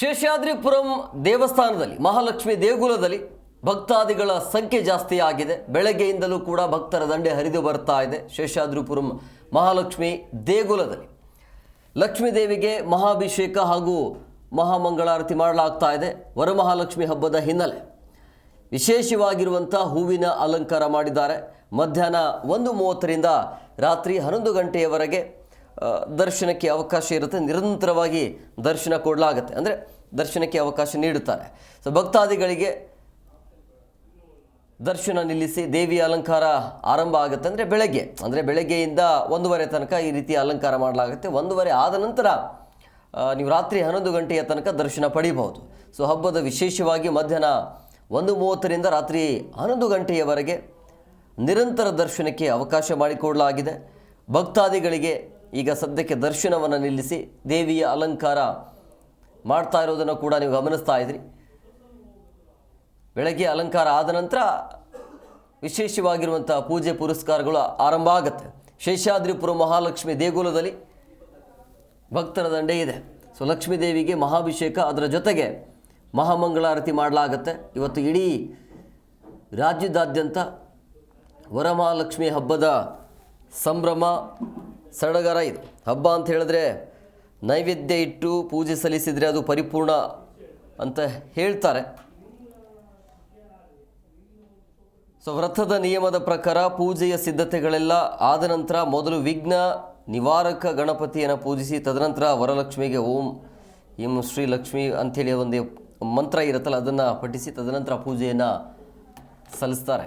ಶೇಷಾದ್ರಿಪುರಂ ದೇವಸ್ಥಾನದಲ್ಲಿ, ಮಹಾಲಕ್ಷ್ಮಿ ದೇಗುಲದಲ್ಲಿ ಭಕ್ತಾದಿಗಳ ಸಂಖ್ಯೆ ಜಾಸ್ತಿ ಆಗಿದೆ. ಬೆಳಗ್ಗೆಯಿಂದಲೂ ಕೂಡ ಭಕ್ತರ ದಂಡೆ ಹರಿದು ಬರ್ತಾ ಇದೆ ಶೇಷಾದ್ರಿಪುರಂ ಮಹಾಲಕ್ಷ್ಮಿ ದೇಗುಲದಲ್ಲಿ. ಲಕ್ಷ್ಮೀ ದೇವಿಗೆ ಮಹಾಭಿಷೇಕ ಹಾಗೂ ಮಹಾಮಂಗಳಾರತಿ ಮಾಡಲಾಗ್ತಾ ಇದೆ ವರಮಹಾಲಕ್ಷ್ಮಿ ಹಬ್ಬದ ಹಿನ್ನೆಲೆ. ವಿಶೇಷವಾಗಿರುವಂಥ ಹೂವಿನ ಅಲಂಕಾರ ಮಾಡಿದ್ದಾರೆ. ಮಧ್ಯಾಹ್ನ ಒಂದು ಮೂವತ್ತರಿಂದ ರಾತ್ರಿ ಹನ್ನೊಂದು ಗಂಟೆಯವರೆಗೆ ದರ್ಶನಕ್ಕೆ ಅವಕಾಶ ಇರುತ್ತೆ. ನಿರಂತರವಾಗಿ ದರ್ಶನ ಕೊಡಲಾಗುತ್ತೆ. ಅಂದರೆ ದರ್ಶನಕ್ಕೆ ಅವಕಾಶ ನೀಡುತ್ತಾರೆ. ಸೊ ಭಕ್ತಾದಿಗಳಿಗೆ ದರ್ಶನ ನಿಲ್ಲಿಸಿ ದೇವಿಯ ಅಲಂಕಾರ ಆರಂಭ ಆಗುತ್ತೆ ಅಂದರೆ ಬೆಳಗ್ಗೆ. ಅಂದರೆ ಬೆಳಗ್ಗೆಯಿಂದ ಒಂದೂವರೆ ತನಕ ಈ ರೀತಿ ಅಲಂಕಾರ ಮಾಡಲಾಗುತ್ತೆ. ಒಂದೂವರೆ ಆದ ನಂತರ ನೀವು ರಾತ್ರಿ ಹನ್ನೊಂದು ಗಂಟೆಯ ತನಕ ದರ್ಶನ ಪಡೀಬಹುದು. ಸೊ ಹಬ್ಬದ ವಿಶೇಷವಾಗಿ ಮಧ್ಯಾಹ್ನ ಒಂದು ಮೂವತ್ತರಿಂದ ರಾತ್ರಿ ಹನ್ನೊಂದು ಗಂಟೆಯವರೆಗೆ ನಿರಂತರ ದರ್ಶನಕ್ಕೆ ಅವಕಾಶ ಮಾಡಿಕೊಡಲಾಗಿದೆ. ಭಕ್ತಾದಿಗಳಿಗೆ ಈಗ ಸದ್ಯಕ್ಕೆ ದರ್ಶನವನ್ನು ನಿಲ್ಲಿಸಿ ದೇವಿಯ ಅಲಂಕಾರ ಮಾಡ್ತಾ ಇರೋದನ್ನು ಕೂಡ ನೀವು ಗಮನಿಸ್ತಾ ಇದ್ರಿ. ಬೆಳಗ್ಗೆ ಅಲಂಕಾರ ಆದ ನಂತರ ವಿಶೇಷವಾಗಿರುವಂಥ ಪೂಜೆ ಪುರಸ್ಕಾರಗಳು ಆರಂಭ ಆಗುತ್ತೆ. ಶೇಷಾದ್ರಿಪುರ ಮಹಾಲಕ್ಷ್ಮಿ ದೇಗುಲದಲ್ಲಿ ಭಕ್ತರ ದಂಡೆ ಇದೆ. ಸೊ ಲಕ್ಷ್ಮೀ ದೇವಿಗೆ ಮಹಾಭಿಷೇಕ. ಅದರ ಜೊತೆಗೆ ಮಹಾಮಂಗಳಾರತಿ ಮಾಡಲಾಗತ್ತೆ. ಇವತ್ತು ಇಡೀ ರಾಜ್ಯದಾದ್ಯಂತ ವರಮಹಾಲಕ್ಷ್ಮಿ ಹಬ್ಬದ ಸಂಭ್ರಮ ಸಡಗರ ಇದು. ಹಬ್ಬ ಅಂತ ಹೇಳಿದ್ರೆ ನೈವೇದ್ಯ ಇಟ್ಟು ಪೂಜೆ ಸಲ್ಲಿಸಿದರೆ ಅದು ಪರಿಪೂರ್ಣ ಅಂತ ಹೇಳ್ತಾರೆ. ಸೊ ವ್ರತದ ನಿಯಮದ ಪ್ರಕಾರ ಪೂಜೆಯ ಸಿದ್ಧತೆಗಳೆಲ್ಲ ಆದ ನಂತರ ಮೊದಲು ವಿಘ್ನ, ನಿವಾರಕ ಗಣಪತಿಯನ್ನು ಪೂಜಿಸಿ, ತದನಂತರ ವರಲಕ್ಷ್ಮಿಗೆ ಓಂ ಇಂ ಶ್ರೀ ಲಕ್ಷ್ಮಿ ಅಂಥೇಳಿ ಒಂದು ಮಂತ್ರ ಇರುತ್ತಲ್ಲ, ಅದನ್ನು ಪಠಿಸಿ, ತದನಂತರ ಪೂಜೆಯನ್ನು ಸಲ್ಲಿಸ್ತಾರೆ.